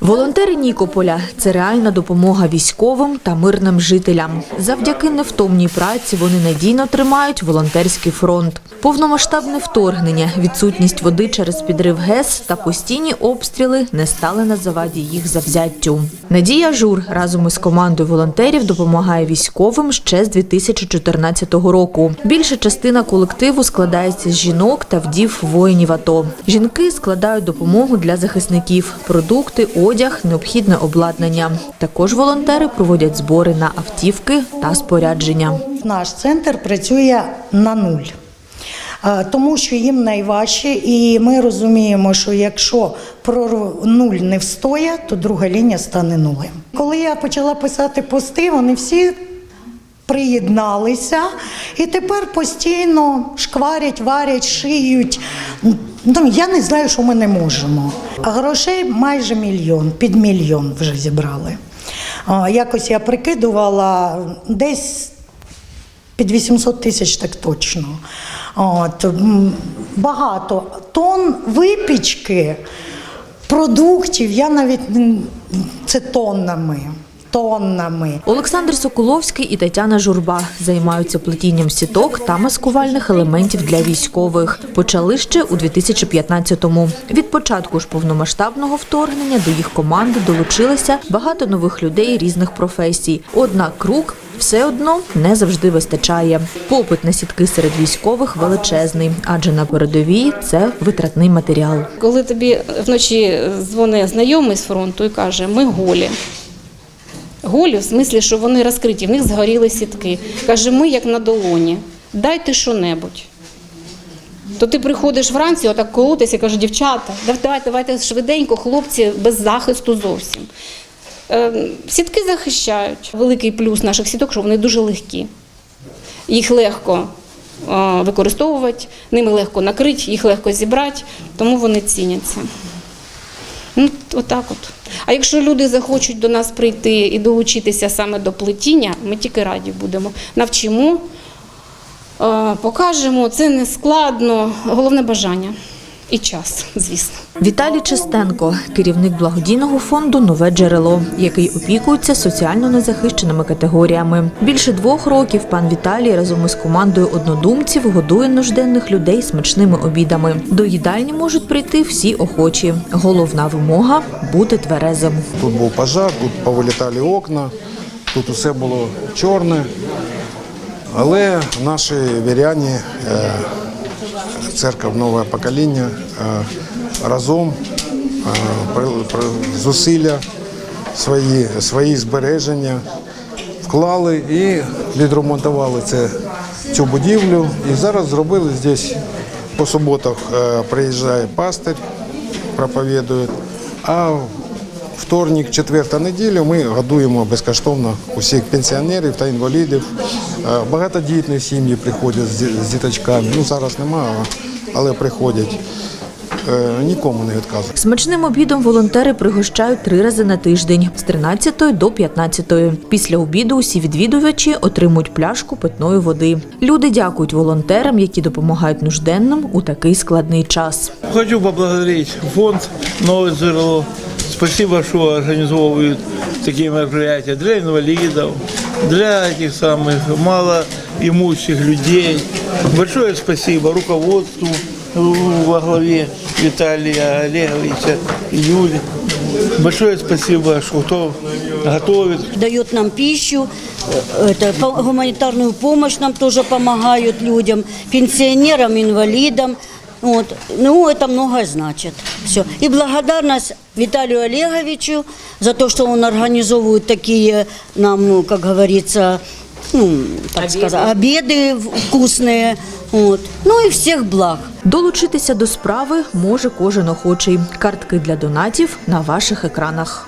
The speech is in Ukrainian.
Волонтери Нікополя це реальна допомога військовим та мирним жителям. Завдяки невтомній праці вони надійно тримають волонтерський фронт. Повномасштабне вторгнення, відсутність води через підрив ГЕС та постійні обстріли не стали на заваді їх завзяттю. Надія Жур разом із командою волонтерів допомагає військовим ще з 2014 року. Більша частина колективу складається з жінок та вдів воїнів АТО. Жінки складають допомогу для захисників, продукти, одяг, необхідне обладнання. Також волонтери проводять збори на автівки та спорядження. Наш центр працює на нуль. Е, Тому що їм найважче, і ми розуміємо, що якщо про нуль не встоє, то друга лінія стане нулем. Коли я почала писати пости, вони всі приєдналися і тепер постійно шкварять, варять, шиють. Ну, я не знаю, що ми не можемо. Грошей майже мільйон, під мільйон вже зібрали. Якось я прикидувала десь під 800 тисяч так точно. От, багато тонн випічки, продуктів, я навіть це тоннами. Тоннами. Олександр Соколовський і Тетяна Журба займаються плетінням сіток та маскувальних елементів для військових. Почали ще у 2015-му. Від початку ж повномасштабного вторгнення до їх команди долучилося багато нових людей різних професій. Однак рук все одно не завжди вистачає. Попит на сітки серед військових величезний, адже на передовій це витратний матеріал. Коли тобі вночі дзвонить знайомий з фронту і каже, ми голі. Голі в смислі, що вони розкриті, в них згоріли сітки. Каже, ми як на долоні, дайте що-небудь. То ти приходиш вранці, отак колотися і кажеш, дівчата, давайте, давайте швиденько, хлопці без захисту зовсім. Е, Сітки захищають. Великий плюс наших сіток, що вони дуже легкі. Їх легко е, використовувати, ними легко накрити, їх легко зібрати, тому вони ціняться. Ну, отак от. А якщо люди захочуть до нас прийти і долучитися саме до плетіння, ми тільки раді будемо. Навчимо, покажемо, це не складно, головне бажання і час, звісно. Віталій Чистенко, керівник благодійного фонду Нове джерело, який опікується соціально незахищеними категоріями. Більше двох років пан Віталій разом із командою однодумців годує нужденних людей смачними обідами. До їдальні можуть прийти всі охочі. Головна вимога бути тверезим. Тут був пожар, тут повилітали окна, тут усе було чорне. Але наші віряні, е, церква нове покоління, е, разом при- зусилля свої, свої збереження вклали і відремонтували це, цю будівлю. І зараз зробили здесь по суботах е, приїжджає пастир, проповідує, а вторник, четвер та неділю ми годуємо безкоштовно усіх пенсіонерів та інвалідів. Е, Багатодітні сім'ї приходять з діточками. Ну зараз немає, але приходять. Е, Нікому не відказують. Смачним обідом волонтери пригощають три рази на тиждень з 13 до 15. Після обіду усі відвідувачі отримують пляшку питної води. Люди дякують волонтерам, які допомагають нужденним у такий складний час. Хочу поблагодарить фонд «Новое зерло». Спасибо, что организовывают такие мероприятия для инвалидов, для этих самых малоимущих людей. Большое спасибо руководству э, во главе Виталия Олеговича и Юли. Большое спасибо, что кто готовит, дает нам пищу, э, это, по- гуманитарную помощь нам тоже помогают людям, пенсионерам, инвалидам. Вот. Ну, это многое значит. Все. И благодарность Виталию Олеговичу за то, что он организовывает такие нам, ну, как говорится, ну, так сказать, обеды вкусные. Вот. Ну и всех благ. Долучитися до справи може кожен охочий. Картки для донатів на ваших екранах.